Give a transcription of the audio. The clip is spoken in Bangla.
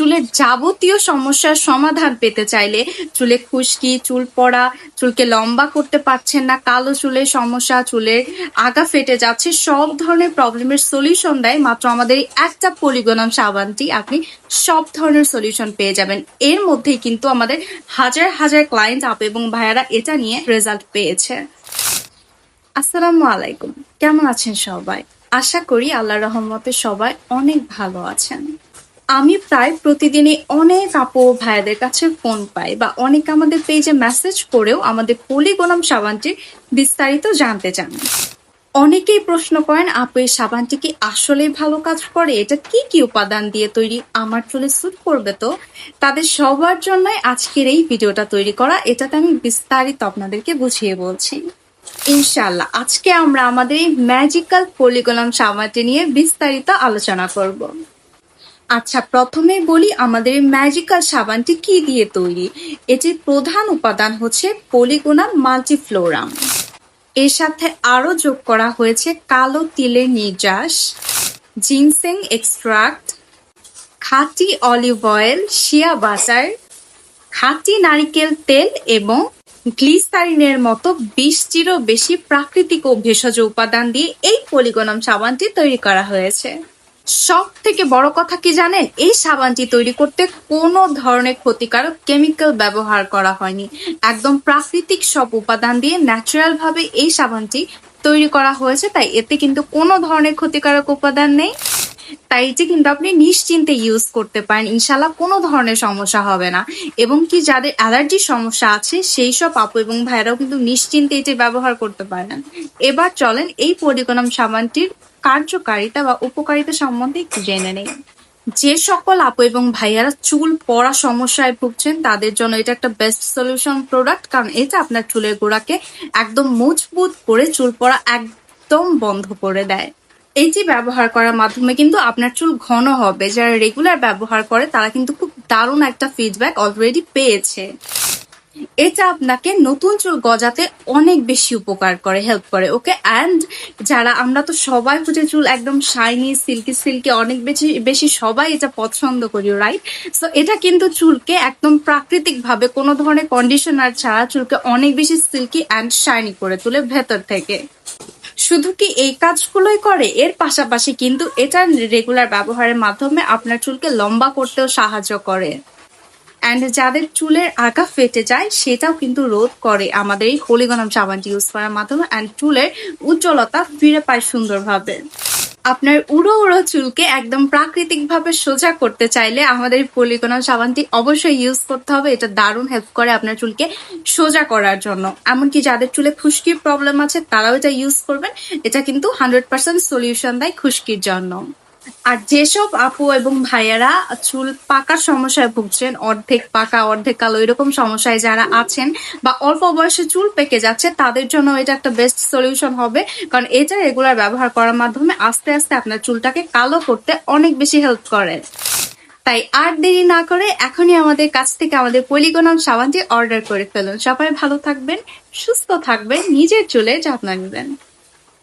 চুলের যাবতীয় সমস্যার সমাধান পেতে চাইলে চুলে খুশকি, চুল পড়া, চুলকে লম্বা করতে পারছেন না, কালো চুলের সমস্যা চুলের আগা ফেটে যাচ্ছে, সব ধরনের প্রবলেমের সলিউশন দেয় মাত্র আমাদের একটা পলিগোনাম সাবানটি। আপনি সব ধরনের সলিউশন পেয়ে যাবেন। এর মধ্যেই কিন্তু আমাদের হাজার হাজার ক্লায়েন্ট আপ এবং ভাইয়ারা এটা নিয়ে রেজাল্ট পেয়েছে। আসসালামু আলাইকুম। কেমন আছেন সবাই? আশা করি আল্লাহ রহমতে সবাই অনেক ভালো আছেন। আমি প্রায় প্রতিদিনই অনেক আপু ভাইয়াদের কাছে ফোন পাই বা অনেক আমাদের পেজে মেসেজ করেও আমাদের পলিগোনাম সাবানটির বিস্তারিত জানতে চান। অনেকেই প্রশ্ন করেন, আপু, এই সাবানটি কি আসলেই ভালো কাজ করে? এটা কি কি উপাদান দিয়ে তৈরি? আমার চুলে স্যুট করবে তো? তাদের সবার জন্যই আজকের এই ভিডিওটা তৈরি করা। এটাতে আমি বিস্তারিত আপনাদেরকে বুঝিয়ে বলছি। ইনশাল্লাহ আজকে আমরা আমাদের এই ম্যাজিক্যাল পলিগোনাম সাবানটি নিয়ে বিস্তারিত আলোচনা করব। আচ্ছা প্রথমে বলি আমাদের ম্যাজিক্যাল সাবানটি কি দিয়ে তৈরি? এটির প্রধান উপাদান হচ্ছে পলিগোনাম মাল্টিফ্লোরাম এর সাথে আরও যোগ করা হয়েছে কালো তিলের নির্যাস জিনসেং এক্সট্রাক্ট খাঁটি অলিভ অয়েল শিয়া বাটার খাঁটি নারিকেল তেল এবং গ্লিসারিনের মতো বিশটিরও বেশি প্রাকৃতিক ও ভেষজ উপাদান দিয়ে এই পলিগোনাম সাবানটি তৈরি করা হয়েছে। সব থেকে বড় কথা কি জানেন? এই সাবানটি তৈরি করতে কোনো ধরনের ক্ষতিকারক কেমিক্যাল ব্যবহার করা হয়নি। একদম প্রাকৃতিক সব উপাদান দিয়ে ন্যাচারাল ভাবে এই সাবানটি তৈরি করা হয়েছে, তাই এতে কিন্তু কোনো ধরনের ক্ষতিকারক উপাদান নেই। তাই এটি কিন্তু আপনি নিশ্চিন্তে ইউজ করতে পারেন ইনশাল্লাহ কোনো ধরনের সমস্যা হবে না। এবং কি যাদের অ্যালার্জির সমস্যা আছে, সেই সব আপু এবং ভাইরাও কিন্তু নিশ্চিন্তে এটি ব্যবহার করতে পারেন। এবার চলেন এই পরিগণম সাবানটির কার্যকারিতা বা উপকারিতা সম্বন্ধে একটু জেনে নেই। যে সকল আপু এবং ভাইয়ারা চুল পড়া সমস্যায় ভুগছেন, তাদের জন্য এটা একটা বেস্ট সলিউশন প্রোডাক্ট কারণ এটা আপনার চুলের গোড়াকে একদম মজবুত করে চুল পড়া একদম বন্ধ করে দেয়। এটি ব্যবহার করার মাধ্যমে কিন্তু আপনার চুল ঘন হবে। যারা রেগুলার ব্যবহার করে, তারা কিন্তু খুব দারুণ একটা ফিডব্যাক অলরেডি পেয়েছে। এটা আপনাকে নতুন চুল গজাতে অনেক বেশি উপকার করে হেল্প করে ওকে অ্যান্ড যারা, আমরা তো সবাই হচ্ছে চুল একদম শাইনি সিল্কি সিল্কি অনেক বেশি বেশি সবাই এটা পছন্দ করি রাইট সো এটা কিন্তু চুলকে একদম প্রাকৃতিক ভাবে কোনো ধরনের কন্ডিশনার ছাড়া চুলকে অনেক বেশি সিল্কি অ্যান্ড শাইনি করে তোলে ভেতর থেকে। শুধু কি এই কাজগুলোই করে? এর পাশাপাশি কিন্তু এটা রেগুলার ব্যবহারের মাধ্যমে আপনার চুলকে লম্বা করতেও সাহায্য করে। অ্যান্ড যাদের চুলের আগা ফেটে যায়, সেটাও কিন্তু রোধ করে আমাদের এই হলিগনম সাবানটি ইউজ করার মাধ্যমে। অ্যান্ড চুলের উজ্জ্বলতা ফিরে পায় সুন্দরভাবে। আপনার উড়ো উড়ো চুলকে একদম প্রাকৃতিক ভাবে সোজা করতে চাইলে আমাদের পলিগোনাল সাবানটি অবশ্যই ইউজ করতে হবে। এটা দারুণ হেল্প করে আপনার চুলকে সোজা করার জন্য। এমনকি যাদের চুলে খুশকির প্রবলেম আছে, তারাও এটা ইউজ করবেন। এটা কিন্তু হান্ড্রেড পার্সেন্ট সলিউশন দেয় খুশকির জন্য। আর যেসব আপু এবং ভাইয়ারা চুল পাকার সমস্যায় ভুগছেন, অর্ধেক পাকা, অর্ধেক কালো, এরকম সমস্যায় যারা আছেন বা অল্প বয়সে চুল পেকে যাচ্ছে, তাদের জন্য এটা একটা বেস্ট সলিউশন হবে। কারণ এটা রেগুলার ব্যবহার করার মাধ্যমে আস্তে আস্তে আপনার চুলটাকে কালো করতে অনেক বেশি হেল্প করে। তাই আর দেরি না করে এখনই আমাদের কাছ থেকে আমাদের পলিগোনাম সাবানটি অর্ডার করে ফেলুন। সবাই ভালো থাকবেন, সুস্থ থাকবেন, নিজের চুলে যত্ন নেবেন।